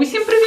Усім привіт!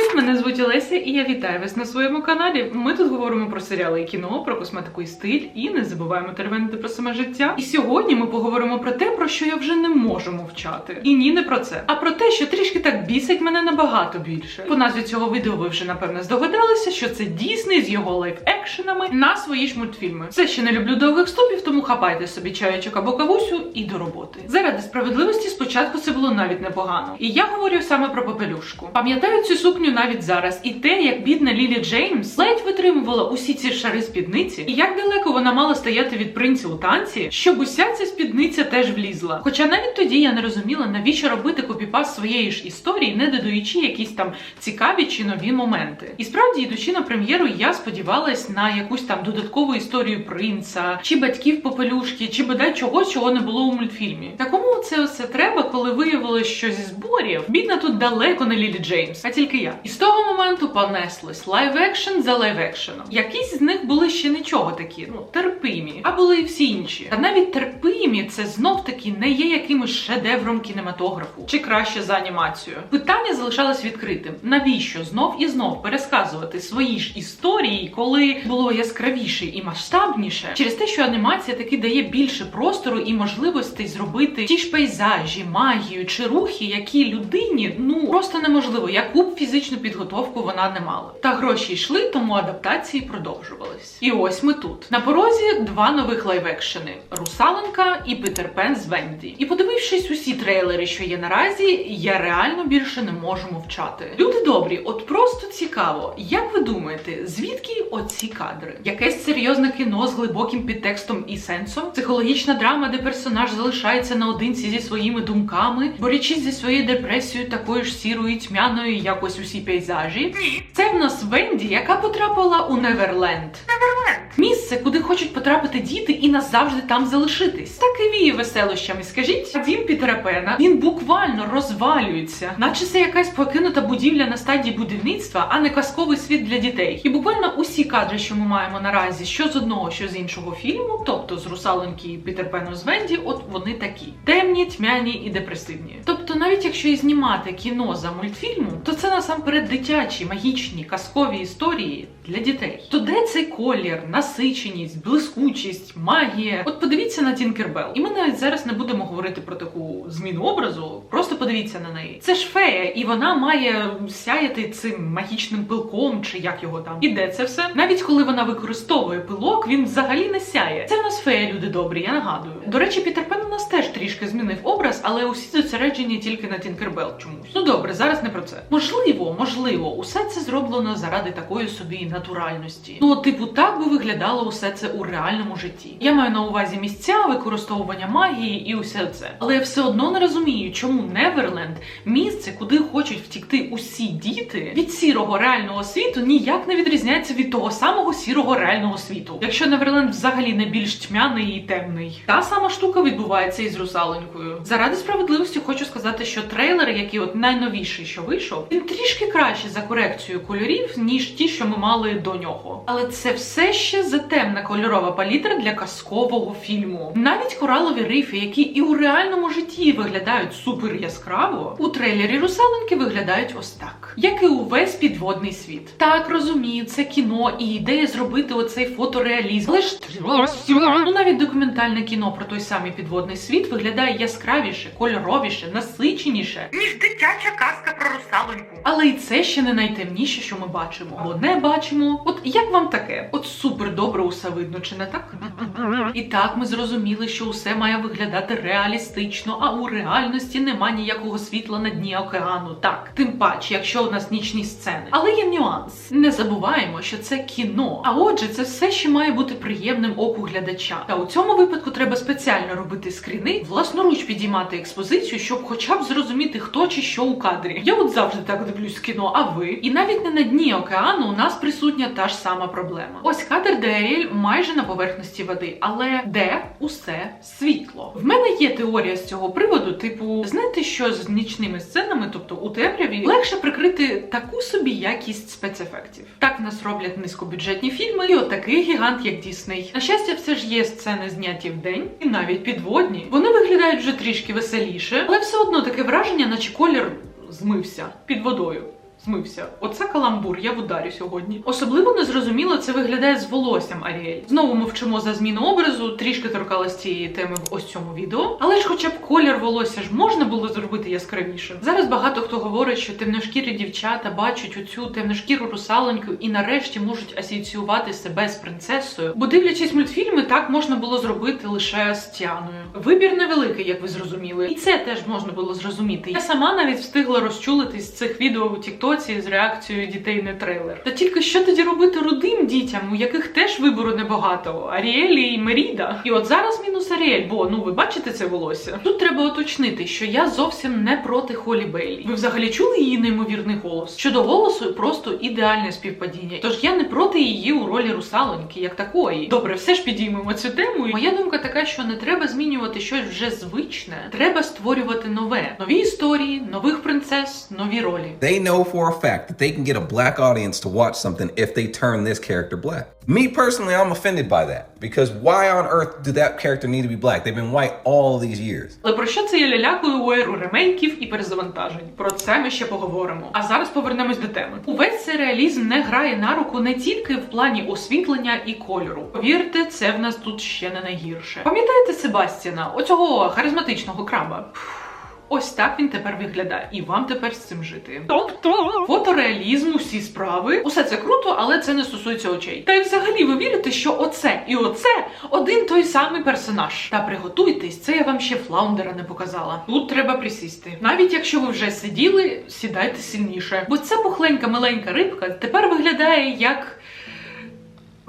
Звуть Олеся, і я вітаю вас на своєму каналі. Ми тут говоримо про серіали і кіно, про косметику і стиль, і не забуваємо теревенити про саме життя. І сьогодні ми поговоримо про те, про що я вже не можу мовчати. І ні, не про це, а про те, що трішки так бісить мене набагато більше. По назві цього відео ви вже напевне здогадалися, що це Дісней з його лайф-екшенами на свої ж мультфільми. Все ще не люблю довгих вступів, тому хапайте собі чаєчок або кавусю і до роботи. Заради справедливості спочатку це було навіть непогано. І я говорю саме про попелюшку. Пам'ятаю цю сукню навіть зараз, і те, як бідна Лілі Джеймс ледь витримувала усі ці шари спідниці, і як далеко вона мала стояти від принця у танці, щоб уся ця спідниця теж влізла. Хоча навіть тоді я не розуміла, навіщо робити копіпас своєї ж історії, не додаючи якісь там цікаві чи нові моменти. І справді, йдучи на прем'єру, я сподівалась на якусь там додаткову історію принца, чи батьків попелюшки, чи бодай чогось, чого не було у мультфільмі. Та кому це все треба, коли виявилось, що зі зборів бідна тут далеко не Лілі Джеймс, а тільки я. І з того моменту понеслось лайв екшен за лайв екшеном. Якісь з них були ще нічого такі, ну терпимі, а були і всі інші. Та навіть терпимі це знов таки не є якимось шедевром кінематографу, чи краще за анімацію. Питання залишалось відкритим. Навіщо знов і знов пересказувати свої ж історії, коли було яскравіше і масштабніше, через те, що анімація таки дає більше простору і можливостей зробити ті ж пейзажі, магію чи рухи, які людині ну просто неможливо, яку б фізичну підготовку вона не мала. Та гроші йшли, тому адаптації продовжувались. І ось ми тут. На порозі два нових лайв-екшени – Русаленка і Питер Пен з Венді. І подивившись усі трейлери, що є наразі, я реально більше не можу мовчати. Люди добрі, от просто цікаво, як ви думаєте, звідки оці кадри? Якесь серйозне кіно з глибоким підтекстом і сенсом? Психологічна драма, де персонаж залишається наодинці зі своїми думками, борючись зі своєю депресією, такою ж сірою і тьмяною, як ось усі пейзажі. Це в нас Венді, яка потрапила у Неверленд. Місце, куди хочуть потрапити діти і назавжди там залишитись. Так і віє веселощами. Скажіть, дім Пітера Пена, він буквально розвалюється, наче це якась покинута будівля на стадії будівництва, а не казковий світ для дітей. І буквально усі кадри, що ми маємо наразі, що з одного, що з іншого фільму, тобто з Русаленьки і Пітер Пену з Венді, от вони такі темні, тьмяні і депресивні. Тобто, навіть якщо і знімати кіно за мультфільмом, то це насамперед дитячі, магічні, казкові історії для дітей. То де цей колір, насиченість, блискучість, магія? От подивіться на Тінкербел. І ми навіть зараз не будемо говорити про таку зміну образу. Просто подивіться на неї. Це ж фея, і вона має сяяти цим магічним пилком, чи як його там. І де це все? Навіть коли вона використовує пилок, він взагалі не сяє. Це в нас фея, люди добрі, я нагадую. До речі, Пітер Пен у нас теж трішки змінив образ, але усі зосереджені тільки на Тінкербел чомусь. Ну добре, зараз не про це. Можливо, можливо, усе це зроблено заради такої собі натуральності. Ну, типу, так би виглядало усе це у реальному житті. Я маю на увазі місця, використовування магії і усе це. Але я все одно не розумію, чому Неверленд місце, куди хочуть втікти усі діти від сірого реального світу, ніяк не відрізняється від того самого сірого реального світу. Якщо Неверленд взагалі не більш тьмяний і темний, та сама штука відбувається і з русаленькою. Заради справедливості хочу сказати, що трейлер, який от найновіший, що вийшов, він трішки краще за корекцію кольорів, ніж ті, що ми мали до нього. Але це все ще затемна кольорова палітра для казкового фільму. Навіть коралові рифи, які і у реальному житті виглядають супер яскраво, у трейлері русаленки виглядають ось так, як і увесь підводний світ. Так розумію, це кіно і ідея зробити оцей фотореалізм. Але ж ну навіть документальне кіно про той самий підводний світ виглядає яскравіше, кольоровіше, насиченіше. ніж дитяча казка про русалоньку. Але і це ще не найтемніше, що ми бачимо, або не бачимо. От як вам таке? От супер добре усе видно, чи не так? І так ми зрозуміли, що усе має виглядати реалістично, а у реальності нема ніякого світла на дні океану. Так, тим паче, якщо у нас нічні сцени. Але є нюанс. Не забуваємо, що це кіно. А отже, це все ще має бути приємним оку глядача. Та у цьому випадку треба спеціально робити скріни, власноруч підіймати експозицію, щоб хоча б зрозуміти, хто чи що у кадрі. Я от завжди так дивлюсь кіно, а ви? І навіть не на дні океану у нас присутня та ж сама проблема. Ось кадр, де майже на поверхності води, але де усе світло. В мене є теорія з цього приводу, типу, знаєте, що з нічними сценами, тобто у темряві, легше прикрити таку собі якість спецефектів. Так в нас роблять низькобюджетні фільми, і отакий гігант, як Дісней. На щастя, все ж є сцени зняті в день, і навіть підводні. Вони виглядають вже трішки веселіше, але все одно таке враження, наче колір змився під водою. Змився. Оце каламбур, я в ударі сьогодні. Особливо незрозуміло це виглядає з волоссям Аріель. Знову ми вчимо за зміну образу, трішки торкалась цієї теми в ось цьому відео. Але ж, хоча б колір волосся ж можна було зробити яскравішим. Зараз багато хто говорить, що темношкірі дівчата бачать оцю темношкіру русалоньку і нарешті можуть асоціювати себе з принцесою. Бо дивлячись мультфільми, так можна було зробити лише з Тіаною. Вибір невеликий, як ви зрозуміли, і це теж можна було зрозуміти. Я сама навіть встигла розчулитись з цих відео у Тіктоці з реакцією дітей на трейлер. Та тільки що тоді робити рудим дітям, у яких теж вибору небагато Аріелі і Меріда. І от зараз мінус Аріель, бо ну ви бачите це волосся. Тут треба уточнити, що я зовсім не проти Холі Бейлі. Ви взагалі чули її неймовірний голос? Щодо голосу, просто ідеальне співпадіння. Тож я не проти її у ролі русалоньки, як такої. Добре, все ж підіймемо цю тему. Моя думка така, що не треба змінювати щось вже звичне. Треба створювати нове, нові історії, нових принцес, нові ролі. They know for a fact that they can get a black audience to watch something if they turn this character black. Me personally, I'm offended by that because why on earth did that character need to be black? They've been white all these years. Але про що це я лялякую у еру ремейків і перезавантажень? Про це ми ще поговоримо. А зараз повернемось до теми. Увесь цей реалізм не грає на руку не тільки в плані освітлення і кольору. Повірте, це в нас тут ще не найгірше. Пам'ятаєте Себастіна, оцього харизматичного краба? Ось так він тепер виглядає, і вам тепер з цим жити. Тобто фотореалізм, усі справи, усе це круто, але це не стосується очей. Та й взагалі ви вірите, що оце і оце один той самий персонаж. Та приготуйтесь, це я вам ще флаундера не показала. Тут треба присісти. Навіть якщо ви вже сиділи, сідайте сильніше. Бо ця пухленька миленька рибка тепер виглядає як.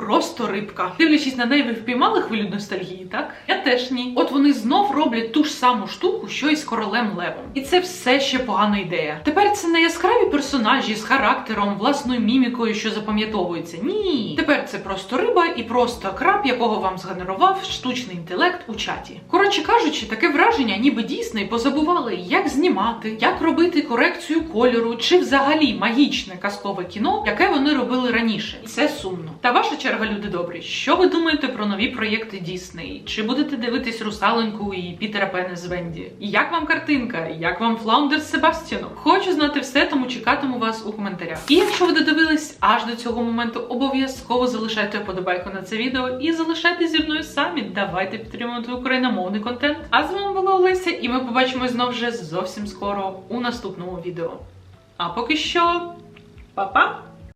Просто рибка. Дивлячись на неї, ви впіймали хвилю ностальгії, так? Я теж ні. От вони знов роблять ту ж саму штуку, що і з королем Левом. І це все ще погана ідея. Тепер це не яскраві персонажі з характером, власною мімікою, що запам'ятовується. Ні. Тепер це просто риба і просто краб, якого вам згенерував штучний інтелект у чаті. Коротше кажучи, таке враження, ніби Дісней позабували, як знімати, як робити корекцію кольору, чи взагалі магічне казкове кіно, яке вони робили раніше. І це сумно. Та ваша черга, люди добрі. Що ви думаєте про нові проєкти Дісней? Чи будете дивитись русалоньку і Пітера Пена з Венді? Як вам картинка? Як вам флаундер з Себастьяном? Хочу знати все, тому чекатиму вас у коментарях. І якщо ви додивились аж до цього моменту, обов'язково залишайте вподобайку на це відео і залишайтесь зі мною самі. Давайте підтримувати україномовний контент. А з вами була Олеся, і ми побачимось знов вже зовсім скоро у наступному відео. А поки що, па-па!